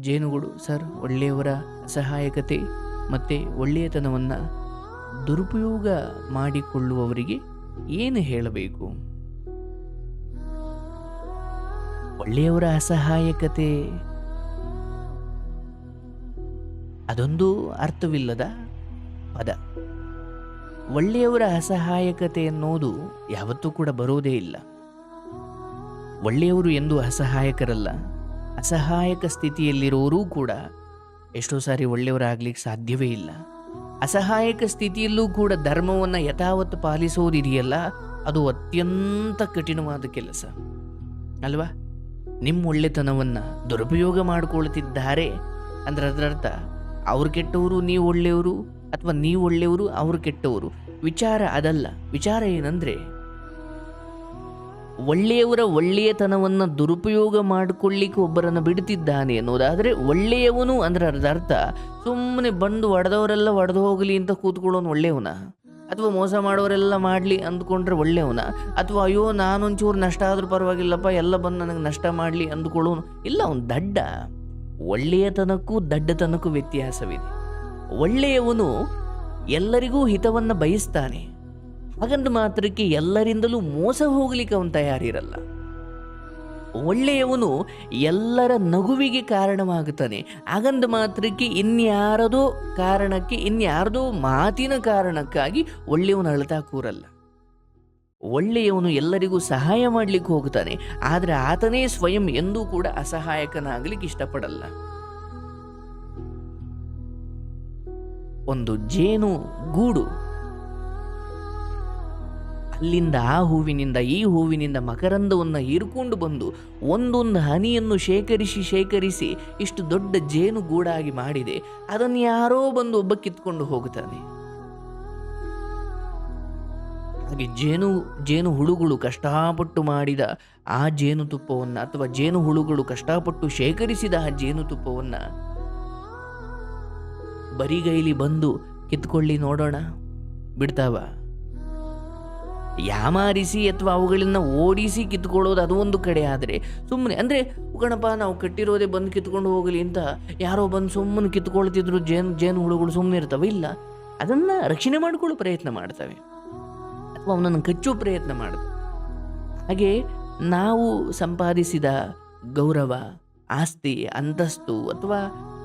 ಜೇನುಗಳು ಸರ್, ಒಳ್ಳೆಯವರ ಅಸಹಾಯಕತೆ ಮತ್ತು ಒಳ್ಳೆಯತನವನ್ನು ದುರುಪಯೋಗ ಮಾಡಿಕೊಳ್ಳುವವರಿಗೆ ಏನು ಹೇಳಬೇಕು? ಒಳ್ಳೆಯವರ ಅಸಹಾಯಕತೆ ಅದೊಂದು ಅರ್ಥವಿಲ್ಲದ ಪದ. ಒಳ್ಳೆಯವರ ಅಸಹಾಯಕತೆ ಅನ್ನೋದು ಯಾವತ್ತೂ ಕೂಡ ಬರೋದೇ ಇಲ್ಲ. ಒಳ್ಳೆಯವರು ಎಂದು ಅಸಹಾಯಕರಲ್ಲ. ಅಸಹಾಯಕ ಸ್ಥಿತಿಯಲ್ಲಿರೋರೂ ಕೂಡ ಎಷ್ಟೋ ಸಾರಿ ಒಳ್ಳೆಯವರಾಗ್ಲಿಕ್ಕೆ ಸಾಧ್ಯವೇ ಇಲ್ಲ. ಅಸಹಾಯಕ ಸ್ಥಿತಿಯಲ್ಲೂ ಕೂಡ ಧರ್ಮವನ್ನು ಯಥಾವತ್ತು ಪಾಲಿಸೋದಿದೆಯಲ್ಲ, ಅದು ಅತ್ಯಂತ ಕಠಿಣವಾದ ಕೆಲಸ. ಅಲ್ವಾ? ನಿಮ್ಮ ಒಳ್ಳೆತನವನ್ನು ದುರುಪಯೋಗ ಮಾಡಿಕೊಳ್ತಿದ್ದಾರೆ ಅಂದ್ರೆ ಅದರರ್ಥ ಅವ್ರು ಕೆಟ್ಟವರು ನೀವು ಒಳ್ಳೆಯವರು ಅಥವಾ ನೀವು ಒಳ್ಳೆಯವರು ಅವರು ಕೆಟ್ಟವರು. ವಿಚಾರ ಅದಲ್ಲ. ವಿಚಾರ ಏನಂದ್ರೆ ಒಳ್ಳೆಯವರ ಒಳ್ಳೆಯತನವನ್ನು ದುರುಪಯೋಗ ಮಾಡಿಕೊಳ್ಳಿಕ್ಕೆ ಒಬ್ಬರನ್ನು ಬಿಡ್ತಿದ್ದಾನೆ ಅನ್ನೋದಾದರೆ ಒಳ್ಳೆಯವನು ಅಂದ್ರೆ ಅರ್ಧ ಅರ್ಥ. ಸುಮ್ಮನೆ ಬಂದು ಒಡೆದವರೆಲ್ಲ ಒಡೆದು ಹೋಗಲಿ ಅಂತ ಕೂತ್ಕೊಳ್ಳೋನು ಒಳ್ಳೆಯವನ? ಅಥವಾ ಮೋಸ ಮಾಡೋರೆಲ್ಲ ಮಾಡಲಿ ಅಂದ್ಕೊಂಡ್ರೆ ಒಳ್ಳೆಯವನ? ಅಥವಾ ಅಯ್ಯೋ, ನಾನೊಂಚೂರು ನಷ್ಟ ಆದರೂ ಪರವಾಗಿಲ್ಲಪ್ಪ, ಎಲ್ಲ ಬಂದು ನನಗೆ ನಷ್ಟ ಮಾಡಲಿ ಅಂದ್ಕೊಳ್ಳೋನು? ಇಲ್ಲ, ಅವನು ದಡ್ಡ. ಒಳ್ಳೆಯತನಕ್ಕೂ ದಡ್ಡತನಕ್ಕೂ ವ್ಯತ್ಯಾಸವಿದೆ. ಒಳ್ಳೆಯವನು ಎಲ್ಲರಿಗೂ ಹಿತವನ್ನು ಬಯಸ್ತಾನೆ. ಹಾಗಂದ ಮಾತ್ರಕ್ಕೆ ಎಲ್ಲರಿಂದಲೂ ಮೋಸ ಹೋಗಲಿಕ್ಕೆ ಅವನು ತಯಾರಿರಲ್ಲ. ಒಳ್ಳೆಯವನು ಎಲ್ಲರ ನಗುವಿಗೆ ಕಾರಣವಾಗುತ್ತಾನೆ. ಹಾಗಂದ ಮಾತ್ರಕ್ಕೆ ಇನ್ಯಾರದೋ ಕಾರಣಕ್ಕೆ, ಇನ್ಯಾರದೋ ಮಾತಿನ ಕಾರಣಕ್ಕಾಗಿ ಒಳ್ಳೆಯವನು ಅಳತಾ ಕೂರಲ್ಲ. ಒಳ್ಳೆಯವನು ಎಲ್ಲರಿಗೂ ಸಹಾಯ ಮಾಡಲಿಕ್ಕೆ ಹೋಗ್ತಾನೆ ಆದರೆ ಆತನೇ ಸ್ವಯಂ ಎಂದೂ ಕೂಡ ಅಸಹಾಯಕನಾಗಲಿಕ್ಕೆ ಇಷ್ಟಪಡಲ್ಲ. ಒಂದು ಜೇನು ಗೂಡು. ಅಲ್ಲಿಂದ ಆ ಹೂವಿನಿಂದ, ಈ ಹೂವಿನಿಂದ ಮಕರಂದವನ್ನು ಹೀರ್ಕೊಂಡು ಬಂದು ಒಂದೊಂದು ಹನಿಯನ್ನು ಶೇಖರಿಸಿ ಶೇಖರಿಸಿ ಇಷ್ಟು ದೊಡ್ಡ ಜೇನು ಗೂಡಾಗಿ ಮಾಡಿದೆ. ಅದನ್ನು ಯಾರೋ ಬಂದು ಒಬ್ಬ ಕಿತ್ಕೊಂಡು ಹೋಗುತ್ತಾನೆ. ಹಾಗೆ ಜೇನು ಜೇನು ಹುಳುಗಳು ಕಷ್ಟಪಟ್ಟು ಮಾಡಿದ ಆ ಜೇನುತುಪ್ಪವನ್ನು ಅಥವಾ ಜೇನು ಹುಳುಗಳು ಕಷ್ಟಪಟ್ಟು ಶೇಖರಿಸಿದ ಆ ಜೇನುತುಪ್ಪವನ್ನು ಬರಿಗೈಲಿ ಬಂದು ಕಿತ್ಕೊಳ್ಳಿ ನೋಡೋಣ. ಬಿಡ್ತಾವ? ಯಾಮಾರಿಸಿ ಅಥವಾ ಅವುಗಳನ್ನ ಓಡಿಸಿ ಕಿತ್ಕೊಳ್ಳೋದು ಅದು ಒಂದು ಕಡೆ ಆದರೆ ಸುಮ್ಮನೆ ಅಂದರೆ ಗಣಪ ನಾವು ಕಟ್ಟಿರೋದೇ ಬಂದು ಕಿತ್ಕೊಂಡು ಹೋಗಲಿ ಅಂತ ಯಾರೋ ಬಂದು ಸುಮ್ಮನೆ ಕಿತ್ಕೊಳ್ತಿದ್ರು, ಜೇನು ಜೇನು ಹುಳುಗಳು ಸುಮ್ಮನೆ ಇರ್ತವೆ. ಇಲ್ಲ, ಅದನ್ನು ರಕ್ಷಣೆ ಮಾಡಿಕೊಳ್ಳೋ ಪ್ರಯತ್ನ ಮಾಡ್ತವೆ. ಅಥವಾ ಅವನನ್ನು ಕಚ್ಚುವ ಪ್ರಯತ್ನ ಮಾಡ್ತವೆ. ಹಾಗೆ ನಾವು ಸಂಪಾದಿಸಿದ ಗೌರವ, ಆಸ್ತಿ, ಅಂತಸ್ತು ಅಥವಾ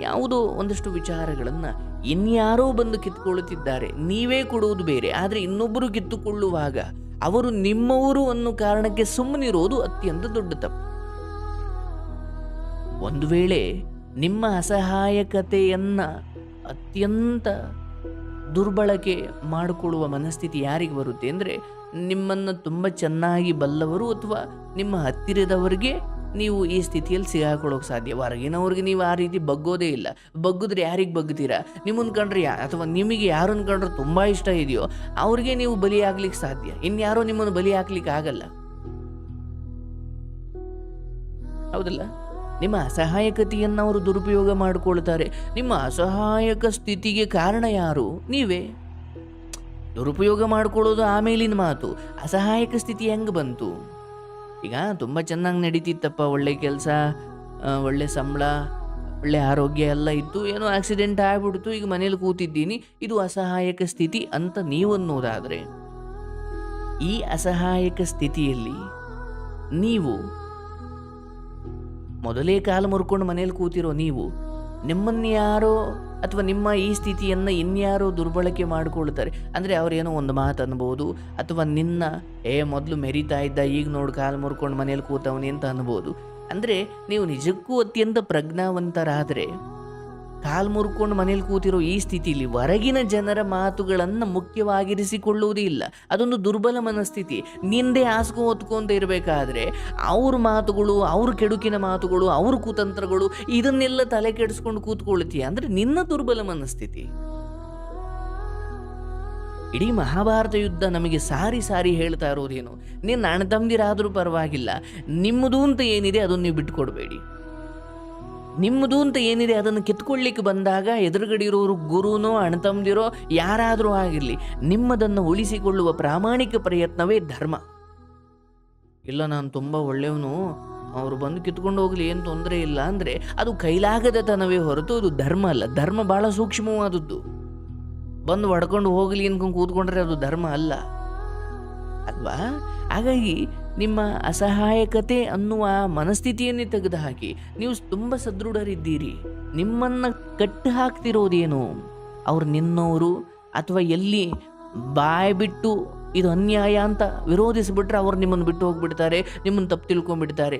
ಯಾವುದೋ ಒಂದಷ್ಟು ವಿಚಾರಗಳನ್ನು ಇನ್ಯಾರೋ ಬಂದು ಕಿತ್ತುಕೊಳ್ಳುತ್ತಿದ್ದಾರೆ ನೀವೇ ಕೊಡುವುದು ಬೇರೆ. ಆದರೆ ಇನ್ನೊಬ್ಬರು ಕಿತ್ತುಕೊಳ್ಳುವಾಗ ಅವರು ನಿಮ್ಮವರು ಅನ್ನೋ ಕಾರಣಕ್ಕೆ ಸುಮ್ಮನಿರೋದು ಅತ್ಯಂತ ದೊಡ್ಡ ತಪ್ಪು. ಒಂದು ವೇಳೆ ನಿಮ್ಮ ಅಸಹಾಯಕತೆಯನ್ನು ಅತ್ಯಂತ ದುರ್ಬಳಕೆ ಮಾಡಿಕೊಳ್ಳುವ ಮನಸ್ಥಿತಿ ಯಾರಿಗೆ ಬರುತ್ತೆ? ಅಂದರೆ ನಿಮ್ಮನ್ನು ತುಂಬ ಚೆನ್ನಾಗಿ ಬಲ್ಲವರು ಅಥವಾ ನಿಮ್ಮ ಹತ್ತಿರದವರಿಗೆ ನೀವು ಈ ಸ್ಥಿತಿಯಲ್ಲಿ ಸಿಗಾಕೊಳ್ಳೋಕೆ ಸಾಧ್ಯ. ಹೊರಗಿನವ್ರಿಗೆ ನೀವು ಆ ರೀತಿ ಬಗ್ಗೋದೇ ಇಲ್ಲ. ಬಗ್ಗಿದ್ರೆ ಯಾರಿಗೆ ಬಗ್ತೀರಾ ನಿಮ್ಮನ್ನು ಕಂಡ್ರೆ ಯಾ, ಅಥವಾ ನಿಮಗೆ ಯಾರನ್ನು ಕಂಡ್ರೆ ತುಂಬ ಇಷ್ಟ ಇದೆಯೋ, ಅವ್ರಿಗೆ ನೀವು ಬಲಿ ಆಗ್ಲಿಕ್ಕೆ ಸಾಧ್ಯ. ಇನ್ಯಾರೋ ನಿಮ್ಮನ್ನು ಬಲಿ ಹಾಕ್ಲಿಕ್ಕೆ ಆಗಲ್ಲ. ಹೌದಲ್ಲ? ನಿಮ್ಮ ಅಸಹಾಯಕತೆಯನ್ನು ಅವರು ದುರುಪಯೋಗ ಮಾಡಿಕೊಳ್ತಾರೆ. ನಿಮ್ಮ ಅಸಹಾಯಕ ಸ್ಥಿತಿಗೆ ಕಾರಣ ಯಾರು? ನೀವೇ. ದುರುಪಯೋಗ ಮಾಡಿಕೊಳ್ಳೋದು ಆಮೇಲಿನ ಮಾತು. ಅಸಹಾಯಕ ಸ್ಥಿತಿ ಹೆಂಗೆ ಬಂತು? ಈಗ ತುಂಬ ಚೆನ್ನಾಗಿ ನಡೀತಿತ್ತಪ್ಪ. ಒಳ್ಳೆ ಕೆಲಸ ಒಳ್ಳೆ ಸಂಬಳ, ಒಳ್ಳೆ ಆರೋಗ್ಯ ಎಲ್ಲ ಇತ್ತು. ಏನೋ ಆಕ್ಸಿಡೆಂಟ್ ಆಗ್ಬಿಡ್ತು. ಈಗ ಮನೇಲಿ ಕೂತಿದ್ದೀನಿ. ಇದು ಅಸಹಾಯಕ ಸ್ಥಿತಿ ಅಂತ ನೀವು ಅನ್ನೋದಾದರೆ, ಈ ಅಸಹಾಯಕ ಸ್ಥಿತಿಯಲ್ಲಿ ನೀವು ಮೊದಲೇ ಕಾಲು ಮುರ್ಕೊಂಡು ಮನೇಲಿ ಕೂತಿರೋ ನೀವು ನಿಮ್ಮನ್ಯಾರೋ ಅಥವಾ ನಿಮ್ಮ ಈ ಸ್ಥಿತಿಯನ್ನು ಇನ್ಯಾರೋ ದುರ್ಬಳಕೆ ಮಾಡಿಕೊಳ್ತಾರೆ. ಅಂದರೆ ಅವರೇನೋ ಒಂದು ಮಾತು ಅನ್ಬೋದು, ಅಥವಾ ನಿನ್ನ, ಏ, ಮೊದಲು ಮೆರಿತಾ ಇದ್ದ, ಈಗ ನೋಡಿ, ಕಾಲು ಮುರ್ಕೊಂಡು ಮನೇಲಿ ಕೂತವನಿ ಅಂತ ಅನ್ಬೋದು. ಅಂದರೆ ನೀವು ನಿಜಕ್ಕೂ ಅತ್ಯಂತ ಪ್ರಜ್ಞಾವಂತರಾದರೆ ಕಾಲು ಮುರ್ಕೊಂಡು ಮನೇಲಿ ಕೂತಿರೋ ಈ ಸ್ಥಿತಿಲಿ ಹೊರಗಿನ ಜನರ ಮಾತುಗಳನ್ನು ಮುಖ್ಯವಾಗಿರಿಸಿಕೊಳ್ಳುವುದೇ ಇಲ್ಲ ಅದೊಂದು ದುರ್ಬಲ ಮನಸ್ಥಿತಿ. ನಿಂದೆ ಹಾಸ್ಕೊ ಹೊತ್ಕೊಂತ ಇರಬೇಕಾದ್ರೆ ಅವ್ರ ಮಾತುಗಳು, ಅವ್ರ ಕೆಡುಕಿನ ಮಾತುಗಳು, ಅವ್ರ ಕುತಂತ್ರಗಳು ಇದನ್ನೆಲ್ಲ ತಲೆ ಕೆಡಿಸ್ಕೊಂಡು ಕೂತ್ಕೊಳ್ತೀಯ ಅಂದರೆ ನಿನ್ನ ದುರ್ಬಲ ಮನಸ್ಥಿತಿ. ಇಡೀ ಮಹಾಭಾರತ ಯುದ್ಧ ನಮಗೆ ಸಾರಿ ಸಾರಿ ಹೇಳ್ತಾ ಇರೋದೇನು? ನಿನ್ನ ಅಣ್ಣ ತಮ್ಮದಿರಾದರೂ ಪರವಾಗಿಲ್ಲ. ನಿಮ್ಮದು ಅಂತ ಏನಿದೆ ಅದನ್ನು ನೀವು ಬಿಟ್ಕೊಡ್ಬೇಡಿ. ನಿಮ್ಮದು ಅಂತ ಏನಿದೆ ಅದನ್ನು ಕಿತ್ಕೊಳ್ಳಿಕ್ಕೆ ಬಂದಾಗ ಎದುರುಗಡೆ ಇರೋರು ಗುರುನೋ ಅಣತಂದಿರೋ ಯಾರಾದರೂ ಆಗಿರಲಿ, ನಿಮ್ಮದನ್ನು ಉಳಿಸಿಕೊಳ್ಳುವ ಪ್ರಾಮಾಣಿಕ ಪ್ರಯತ್ನವೇ ಧರ್ಮ. ಇಲ್ಲ, ನಾನು ತುಂಬ ಒಳ್ಳೆಯವನು. ಅವರು ಬಂದು ಕಿತ್ಕೊಂಡು ಹೋಗಲಿ, ಏನು ತೊಂದರೆ ಇಲ್ಲ ಅಂದರೆ ಅದು ಕೈಲಾಗದ ತನವೇ ಹೊರತು ಅದು ಧರ್ಮ ಅಲ್ಲ. ಧರ್ಮ ಭಾಳ ಸೂಕ್ಷ್ಮವಾದದ್ದು. ಬಂದು ಹೊಡ್ಕೊಂಡು ಹೋಗಲಿ ಅನ್ಕೊಂಡು ಕೂತ್ಕೊಂಡ್ರೆ ಅದು ಧರ್ಮ ಅಲ್ಲ. ಅಲ್ವಾ? ಹಾಗಾಗಿ ನಿಮ್ಮ ಅಸಹಾಯಕತೆ ಅನ್ನುವ ಮನಸ್ಥಿತಿಯನ್ನೇ ತೆಗೆದುಹಾಕಿ ನೀವು ತುಂಬ ಸದೃಢರಿದ್ದೀರಿ. ನಿಮ್ಮನ್ನು ಕಟ್ಟು ಹಾಕ್ತಿರೋದೇನು ಅವ್ರು ನಿನ್ನವರು ಅಥವಾ ಎಲ್ಲಿ ಬಾಯ್ ಬಿಟ್ಟು ಇದು ಅನ್ಯಾಯ ಅಂತ ವಿರೋಧಿಸಿಬಿಟ್ರೆ ಅವ್ರು ನಿಮ್ಮನ್ನು ಬಿಟ್ಟು ಹೋಗ್ಬಿಡ್ತಾರೆ, ನಿಮ್ಮನ್ನು ತಪ್ಪು ತಿಳ್ಕೊಂಡ್ಬಿಡ್ತಾರೆ.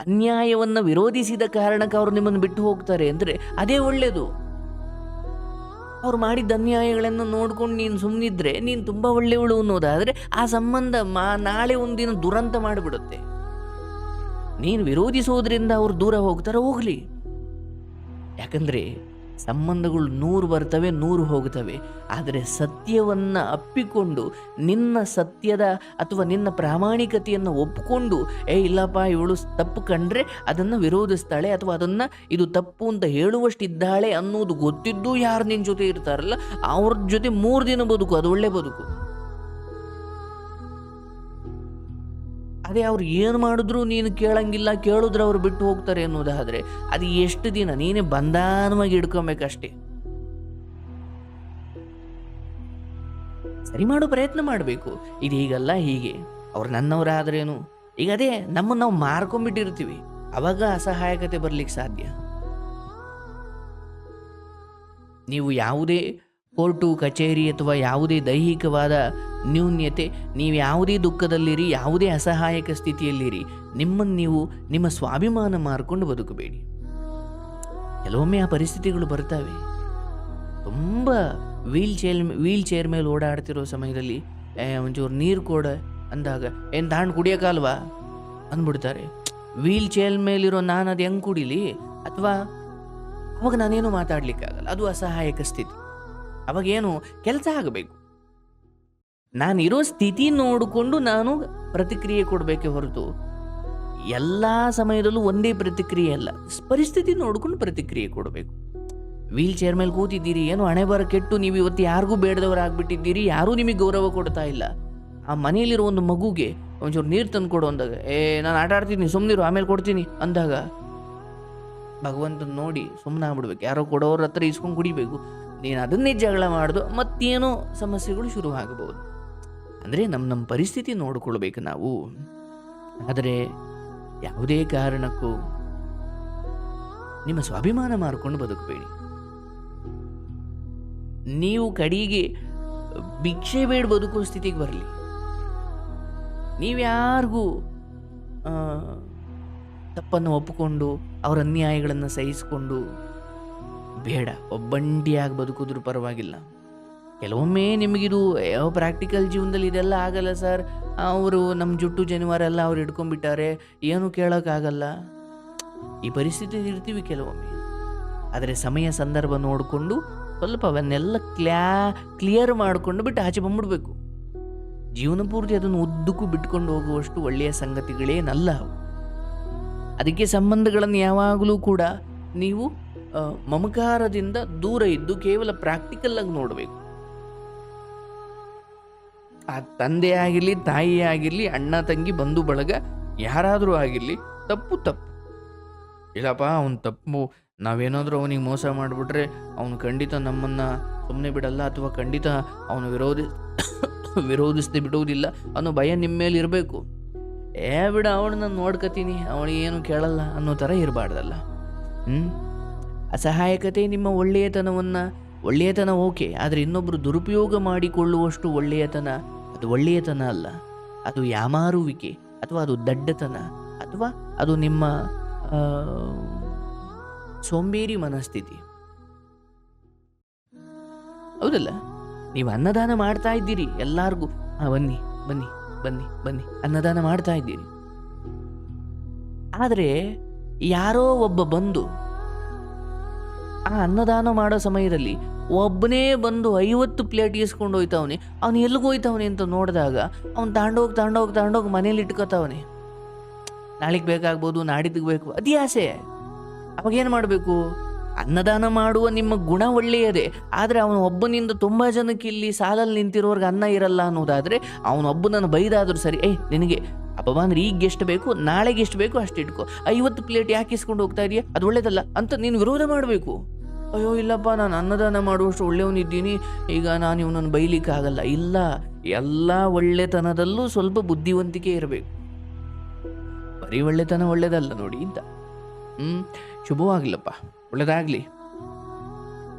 ಅನ್ಯಾಯವನ್ನು ವಿರೋಧಿಸಿದ ಕಾರಣಕ್ಕೆ ಅವರು ನಿಮ್ಮನ್ನು ಬಿಟ್ಟು ಹೋಗ್ತಾರೆ ಅಂದರೆ ಅದೇ ಒಳ್ಳೆಯದು ಅವ್ರು ಮಾಡಿದ ಅನ್ಯಾಯಗಳನ್ನು ನೋಡ್ಕೊಂಡು ನೀನು ಸುಮ್ಮನಿದ್ರೆ ನೀನು ತುಂಬ ಒಳ್ಳೆಯವಳು ಅನ್ನೋದಾದರೆ ಆ ಸಂಬಂಧ ಮಾ, ನಾಳೆ ಒಂದಿನ ದುರಂತ ಮಾಡಿಬಿಡುತ್ತೆ. ನೀನು ವಿರೋಧಿಸೋದ್ರಿಂದ ಅವ್ರು ದೂರ ಹೋಗ್ತಾರೆ ಹೋಗಲಿ. ಯಾಕಂದರೆ ಸಂಬಂಧಗಳು ನೂರು ಬರ್ತವೆ, ನೂರು ಹೋಗ್ತವೆ ಆದರೆ ಸತ್ಯವನ್ನು ಅಪ್ಪಿಕೊಂಡು, ನಿನ್ನ ಸತ್ಯದ ಅಥವಾ ನಿನ್ನ ಪ್ರಾಮಾಣಿಕತೆಯನ್ನು ಒಪ್ಪಿಕೊಂಡು ಏ, ಇಲ್ಲಪ್ಪ, ಇವಳು ತಪ್ಪು ಕಂಡ್ರೆ ಅದನ್ನು ವಿರೋಧಿಸ್ತಾಳೆ ಅಥವಾ ಅದನ್ನು ಇದು ತಪ್ಪು ಅಂತ ಹೇಳುವಷ್ಟಿದ್ದಾಳೆ ಅನ್ನೋದು ಗೊತ್ತಿದ್ದು ಯಾರು ನಿನ್ನ ಜೊತೆ ಇರ್ತಾರಲ್ಲ, ಅವ್ರ ಜೊತೆ ಮೂರು ದಿನ ಬದುಕು, ಅದು ಒಳ್ಳೆ ಬದುಕು. ಅದೇ ಅವ್ರು ಏನು ಮಾಡಿದ್ರು ನೀನು ಕೇಳಂಗಿಲ್ಲ, ಕೇಳಿದ್ರೆ ಅವ್ರು ಬಿಟ್ಟು ಹೋಗ್ತಾರೆ ಅನ್ನೋದಾದರೆ ಅದು ಎಷ್ಟು ದಿನ? ನೀನೇ ಬಂಧಾನವಾಗಿ ಹಿಡ್ಕೊಬೇಕಷ್ಟೇ. ಸರಿ ಮಾಡೋ, ಪ್ರಯತ್ನ ಮಾಡಬೇಕು. ಇದು ಹೀಗಲ್ಲ ಹೀಗೆ. ಅವ್ರು ನನ್ನವರಾದ್ರೇನು? ಈಗ ಅದೇ, ನಮ್ಮನ್ನು ನಾವು ಮಾರ್ಕೊಂಡ್ಬಿಟ್ಟಿರ್ತೀವಿ ಅವಾಗ ಅಸಹಾಯಕತೆ ಬರಲಿಕ್ಕೆ ಸಾಧ್ಯ. ನೀವು ಯಾವುದೇ ಕೋರ್ಟು, ಕಚೇರಿ ಅಥವಾ ಯಾವುದೇ ದೈಹಿಕವಾದ ನ್ಯೂನ್ಯತೆ, ನೀವು ಯಾವುದೇ ದುಃಖದಲ್ಲಿರಿ, ಯಾವುದೇ ಅಸಹಾಯಕ ಸ್ಥಿತಿಯಲ್ಲಿರಿ, ನಿಮ್ಮನ್ನು ನೀವು ನಿಮ್ಮ ಸ್ವಾಭಿಮಾನ ಮಾರ್ಕೊಂಡು ಬದುಕಬೇಡಿ. ಕೆಲವೊಮ್ಮೆ ಆ ಪರಿಸ್ಥಿತಿಗಳು ಬರ್ತವೆ. ತುಂಬ ವೀಲ್ ಚೇರ್ ವೀಲ್ ಚೇರ್ ಮೇಲೆ ಓಡಾಡ್ತಿರೋ ಸಮಯದಲ್ಲಿ ಒಂಚೂರು ನೀರು ಕೊಡ ಅಂದಾಗ, ಏನು ತಾಂಡು ಕುಡಿಯೋಕ್ಕಲ್ವಾ? ಅಂದ್ಬಿಡ್ತಾರೆ. ವೀಲ್ ಚೇರ್ ಮೇಲಿರೋ ನಾನು ಅದು ಹೆಂಗೆ ಕುಡಿಲಿ? ಅಥವಾ ಅವಾಗ ನಾನೇನು ಮಾತಾಡ್ಲಿಕ್ಕಾಗಲ್ಲ? ಅದು ಅಸಹಾಯಕ ಸ್ಥಿತಿ. ಅವಾಗ ಏನು ಕೆಲಸ ಆಗಬೇಕು. ನಾನಿರೋ ಸ್ಥಿತಿ ನೋಡಿಕೊಂಡು ನಾನು ಪ್ರತಿಕ್ರಿಯೆ ಕೊಡಬೇಕೆ ಹೊರತು. ಎಲ್ಲ ಸಮಯದಲ್ಲೂ ಒಂದೇ ಪ್ರತಿಕ್ರಿಯೆ ಅಲ್ಲ, ಪರಿಸ್ಥಿತಿ ನೋಡ್ಕೊಂಡು ಪ್ರತಿಕ್ರಿಯೆ ಕೊಡಬೇಕು. ವೀಲ್ ಚೇರ್ ಮೇಲೆ ಕೂತಿದ್ದೀರಿ, ಏನು ಹಣೆ ಬರ ಕೆಟ್ಟು ನೀವು ಇವತ್ತು ಯಾರಿಗೂ ಬೇಡದವರಾಗ್ಬಿಟ್ಟಿದ್ದೀರಿ, ಯಾರೂ ನಿಮಗೆ ಗೌರವ ಕೊಡ್ತಾ ಇಲ್ಲ. ಆ ಮನೆಯಲ್ಲಿರೋ ಒಂದು ಮಗುಗೆ ಒಂಚೂರು ನೀರು ತಂದು ಕೊಡು ಅಂದಾಗ, ಏ, ನಾನು ಆಟ ಆಡ್ತೀನಿ ಸುಮ್ಮನಿರು ಆಮೇಲೆ ಕೊಡ್ತೀನಿ, ಅಂದಾಗ ಭಗವಂತನ ನೋಡಿ ಸುಮ್ಮನೆ ಆಗ್ಬಿಡ್ಬೇಕು ಯಾರೋ ಕೊಡೋರ ಹತ್ರ ಇಸ್ಕೊಂಡು ಕುಡಿಬೇಕು. ನೀನು ಅದನ್ನೇ ಜಗಳ ಮಾಡೋದು, ಮತ್ತೇನೋ ಸಮಸ್ಯೆಗಳು ಶುರು ಆಗಬಹುದು. ಅಂದರೆ ನಮ್ಮ ನಮ್ಮ ಪರಿಸ್ಥಿತಿ ನೋಡಿಕೊಳ್ಬೇಕು ನಾವು. ಆದರೆ ಯಾವುದೇ ಕಾರಣಕ್ಕೂ ನಿಮ್ಮ ಸ್ವಾಭಿಮಾನ ಮಾರ್ಕೊಂಡು ಬದುಕಬೇಡಿ. ನೀವು ಕಡೆಗೆ ಭಿಕ್ಷೆ ಬೇಡ ಬದುಕೋ ಸ್ಥಿತಿಗೆ ಬರಲಿ. ನೀವ್ಯಾರಿಗೂ ತಪ್ಪನ್ನು ಒಪ್ಪಿಕೊಂಡು ಅವರ ಅನ್ಯಾಯಗಳನ್ನು ಸಹಿಸಿಕೊಂಡು ಬೇಡ, ಒಬ್ಬಂಟಿಯಾಗಿ ಬದುಕಿದ್ರು ಪರವಾಗಿಲ್ಲ. ಕೆಲವೊಮ್ಮೆ ನಿಮಗಿದು ಯಾವ ಪ್ರಾಕ್ಟಿಕಲ್ ಜೀವನದಲ್ಲಿ ಇದೆಲ್ಲ ಆಗಲ್ಲ ಸರ್ ಅವರು ನಮ್ಮ ಜುಟ್ಟು ಜನಿವಾರ ಎಲ್ಲ ಅವ್ರು ಹಿಡ್ಕೊಂಡ್ಬಿಟ್ಟಾರೆ, ಏನು ಕೇಳೋಕ್ಕಾಗಲ್ಲ. ಈ ಪರಿಸ್ಥಿತಿ ಇರ್ತೀವಿ ಕೆಲವೊಮ್ಮೆ. ಆದರೆ ಸಮಯ, ಸಂದರ್ಭ ನೋಡಿಕೊಂಡು ಸ್ವಲ್ಪ ಅವನ್ನೆಲ್ಲ ಕ್ಲ್ಯಾ ಕ್ಲಿಯರ್ ಮಾಡಿಕೊಂಡು ಬಿಟ್ಟು ಆಚೆ ಬಂದ್ಬಿಡ್ಬೇಕು. ಜೀವನ ಪೂರ್ತಿ ಅದನ್ನು ಉದ್ದಕ್ಕೂ ಬಿಟ್ಕೊಂಡು ಹೋಗುವಷ್ಟು ಒಳ್ಳೆಯ ಸಂಗತಿಗಳೇನಲ್ಲ ಅದಕ್ಕೆ ಸಂಬಂಧಗಳನ್ನು ಯಾವಾಗಲೂ ಕೂಡ ನೀವು ಮಮಕಾರದಿಂದ ದೂರ ಇದ್ದು ಕೇವಲ ಪ್ರಾಕ್ಟಿಕಲ್ ಆಗಿ ನೋಡಬೇಕು. ಆ ತಂದೆ ಆಗಿರಲಿ, ತಾಯಿ ಆಗಿರಲಿ, ಅಣ್ಣ, ತಂಗಿ, ಬಂಧು, ಬಳಗ, ಯಾರಾದರೂ ಆಗಿರಲಿ ತಪ್ಪು ತಪ್ಪು. ಇಲ್ಲಪ್ಪ, ಅವನು ತಪ್ಪು. ನಾವೇನಾದರೂ ಅವನಿಗೆ ಮೋಸ ಮಾಡಿಬಿಟ್ರೆ ಅವನು ಖಂಡಿತ ನಮ್ಮನ್ನು ಸುಮ್ಮನೆ ಬಿಡಲ್ಲ ಅಥವಾ ಖಂಡಿತ ಅವನು ವಿರೋಧಿ ವಿರೋಧಿಸದೆ ಬಿಡುವುದಿಲ್ಲ ಅನ್ನೋ ಭಯ ನಿಮ್ಮ ಮೇಲೆ ಇರಬೇಕು. ಏ ಬಿಡ, ಅವಳನ್ನ ನೋಡ್ಕತೀನಿ. ಅವಳಿಗೆ ಏನು ಕೇಳಲ್ಲ ಅನ್ನೋ ಥರ ಇರಬಾರ್ದಲ್ಲ. ಹ್ಞೂ ಅಸಹಾಯಕತೆ ನಿಮ್ಮ ಒಳ್ಳೆಯತನವನ್ನು, ಒಳ್ಳೆಯತನ ಓಕೆ, ಆದರೆ ಇನ್ನೊಬ್ಬರು ದುರುಪಯೋಗ ಮಾಡಿಕೊಳ್ಳುವಷ್ಟು ಒಳ್ಳೆಯತನ ಅದು ಒಳ್ಳೆಯತನ ಅಲ್ಲ. ಅದು ಯಾಮಾರುವಿಕೆ ಅಥವಾ ಅದು ದಡ್ಡತನ ಅಥವಾ ಅದು ನಿಮ್ಮ ಸೋಂಬೇರಿ ಮನಸ್ಥಿತಿ. ಹೌದಲ್ಲ? ನೀವು ಅನ್ನದಾನ ಮಾಡ್ತಾ ಇದ್ದೀರಿ ಎಲ್ಲಾರ್ಗೂ. ಹಾ ಬನ್ನಿ ಬನ್ನಿ ಬನ್ನಿ ಬನ್ನಿ. ಅನ್ನದಾನ ಮಾಡ್ತಾ ಇದ್ದೀರಿ. ಆದರೆ ಯಾರೋ ಒಬ್ಬ ಬಂದು ಆ ಅನ್ನದಾನ ಮಾಡೋ ಸಮಯದಲ್ಲಿ ಒಬ್ಬನೇ ಬಂದು ಐವತ್ತು ಪ್ಲೇಟ್ ಇಸ್ಕೊಂಡು ಹೋಯ್ತವನೆ. ಅವನು ಎಲ್ಲಿಗೆ ಹೋಯ್ತವನೆ ಅಂತ ನೋಡಿದಾಗ ಅವ್ನು ತಾಂಡೋಗಿ ತಾಂಡೋಗಿ ತಾಂಡೋಗಿ ಮನೇಲಿ ಇಟ್ಕೋತಾವನೆ. ನಾಳೆಗೆ ಬೇಕಾಗ್ಬೋದು ನಾಡಿದ್ದಕ್ಕೆ ಬೇಕು, ಅದೇ ಆಸೆ ಅವಾಗೇನು ಮಾಡಬೇಕು? ಅನ್ನದಾನ ಮಾಡುವ ನಿಮ್ಮ ಗುಣ ಒಳ್ಳೆಯದೇ. ಆದರೆ ಅವನು ಒಬ್ಬನಿಂದ ತುಂಬ ಜನಕ್ಕೆ ಇಲ್ಲಿ ಸಾಲಲ್ಲಿ ನಿಂತಿರೋರ್ಗೆ ಅನ್ನ ಇರಲ್ಲ ಅನ್ನೋದಾದರೆ ಅವನೊಬ್ಬನನ್ನು ಬೈದಾದರೂ ಸರಿ, ಏಯ್, ನಿನಗೆ ಅಪ್ಪ ಅಂದ್ರೆ ಈಗ ಎಷ್ಟು ಬೇಕು? ನಾಳೆಗೆ ಎಷ್ಟು ಬೇಕು? ಅಷ್ಟು ಇಟ್ಕೋ. ಐವತ್ತು ಪ್ಲೇಟ್ ಯಾಕೆ ಇಸ್ಕೊಂಡು ಹೋಗ್ತಾ ಇದೆಯಾ? ಅದು ಒಳ್ಳೇದಲ್ಲ. ಅಂತ ನೀನು ವಿರೋಧ ಮಾಡಬೇಕು. ಅಯ್ಯೋ, ಇಲ್ಲಪ್ಪ, ನಾನು ಅನ್ನದಾನ ಮಾಡುವಷ್ಟು ಒಳ್ಳೆಯವನಿದ್ದೀನಿ. ಈಗ ನಾನು ಇವನನ್ನು ಬೈಲಿಕ್ಕಾಗಲ್ಲ ಇಲ್ಲ, ಎಲ್ಲ ಒಳ್ಳೆತನದಲ್ಲೂ ಸ್ವಲ್ಪ ಬುದ್ಧಿವಂತಿಕೆ ಇರಬೇಕು. ಬರೀ ಒಳ್ಳೆತನ ಒಳ್ಳೇದಲ್ಲ ನೋಡಿ ಅಂತ ಹ್ಞೂ ಶುಭವಾಗಲಪ್ಪ ಒಳ್ಳೇದಾಗಲಿ.